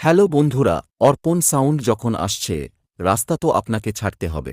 Hello বন্ধুরা অর্পণ sound যখন আসছে রাস্তা তো আপনাকে ছাড়তে হবে।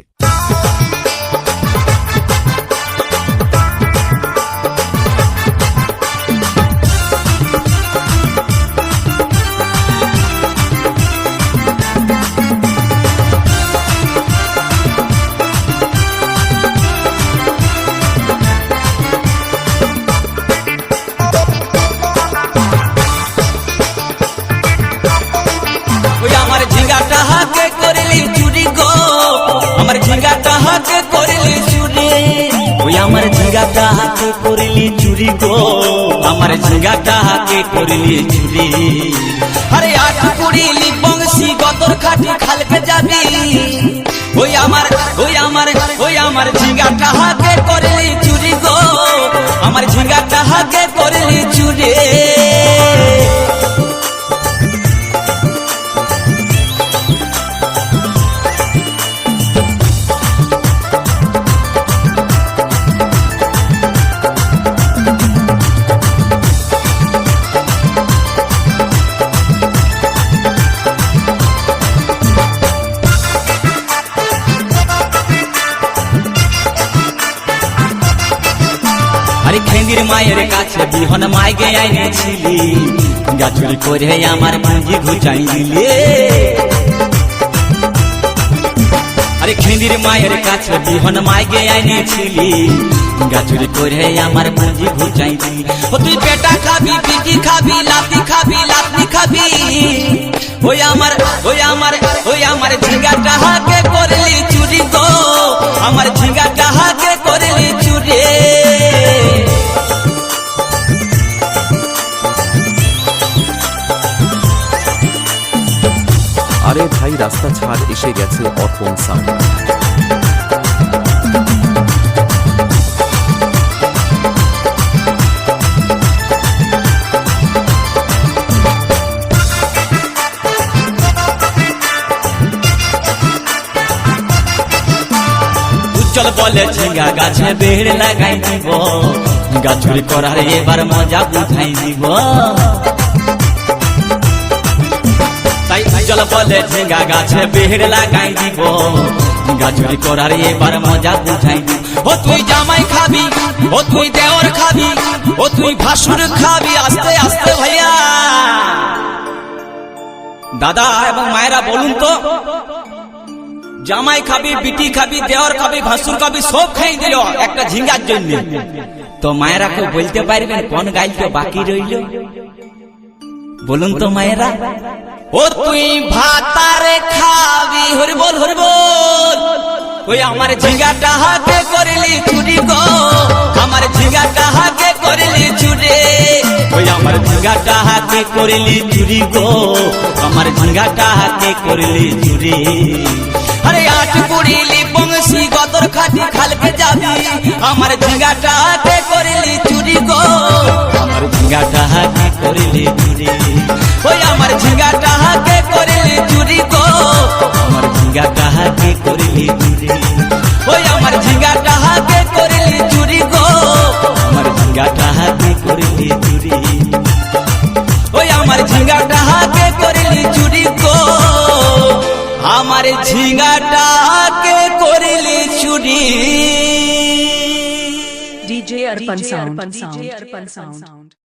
ঝিঙ্গাটা হাতে চুরি গো। আমার হাতে চুরি। আরে আট করিলি বংশী খাটি যাবি ওই আমার ওই আমার ওই আমার ঝিঙ্গাটা হাতে করলি চুরি গো। আমার ঝিঙ্গাটা হাতে করলি চুরি। আরে মায়ের কাছে বিহন মাইগে আইনেছিলি গাছুরি করে আমার পুঁজি ঘুচাই দিলে আরে খেঙ্গির মায়ের কাছে বিহন মাইগে আইনেছিলি গাছুরি করে আমার পুঁজি ঘুচাই দিলি ও তুই পেটা খাবি পিটি খাবি, লাতি খাবি লাতি খাবি। ওই আমার ওই আমার ওই আমার ঝিঙ্গাটা হাকে আরে ভাই রাস্তা ছাড় এসে গেছে অর্পণ সাউন্ড উজ্জ্বল বলে ঝিঙ্গা গাছে বেড় লাগাই দিব। গাছুরি করার এবার মজা বুঝাই দিব। বলে ঝিঙ্গা গাছে বেড় লাগাই দিব। গাছুরি করার এবার মজা বুঝাই ও তুই জামাই খাবি, ও তুই দেওর খাবি, ও তুই ভাসুর খাবি, আস্তে আস্তে ভাইয়া। দাদা এবং মায়েরা বলুন তো, জামাই খাবি, বিটি খাবি দেওয়ার খাবি, ভাসুর খাবি, সব খাই দিল একটা ঝিঙ্গার জন্য। তো মায়েরা কেউ বলতে পারবেন কোন গাইলটা বাকি রইল? বলুন তো মায়েরা। ও তুই ভাতারে খাবি হরি বল হরি বল ওই আমার ঝিঙ্গাটা হাতে করলি চুরি গো। আমার ঝিঙ্গাটা হাতে করলি চুরি। ওই আমার ঝিঙ্গাটা হাতে করলি চুরি গো। আমার ঝিঙ্গাটা হাতে করলি চুরি। আরে আট কুড়িলি বংশী, গদর খাটি খালকে যাবি। আমার ঝিঙ্গাটা হাতে করলি চুরি গো। ঝিঙ্গাটা হাতে করলি চুরি ওই আমার ঝিঙ্গাটা হাতে করলি চুরি গো আমার ঝিঙ্গাটা হাতে করলি চুরি ওই আমার ঝিঙ্গাটা হাতে করলি চুরি গো আমার ঝিঙ্গাটা হাতে করলি চুরি ওই আমার ঝিঙ্গাটা হাতে করলি চুরি গো আমার ঝিঙ্গাটাকে করলি চুরি DJ Arpan Sound. DJ Arpan Sound.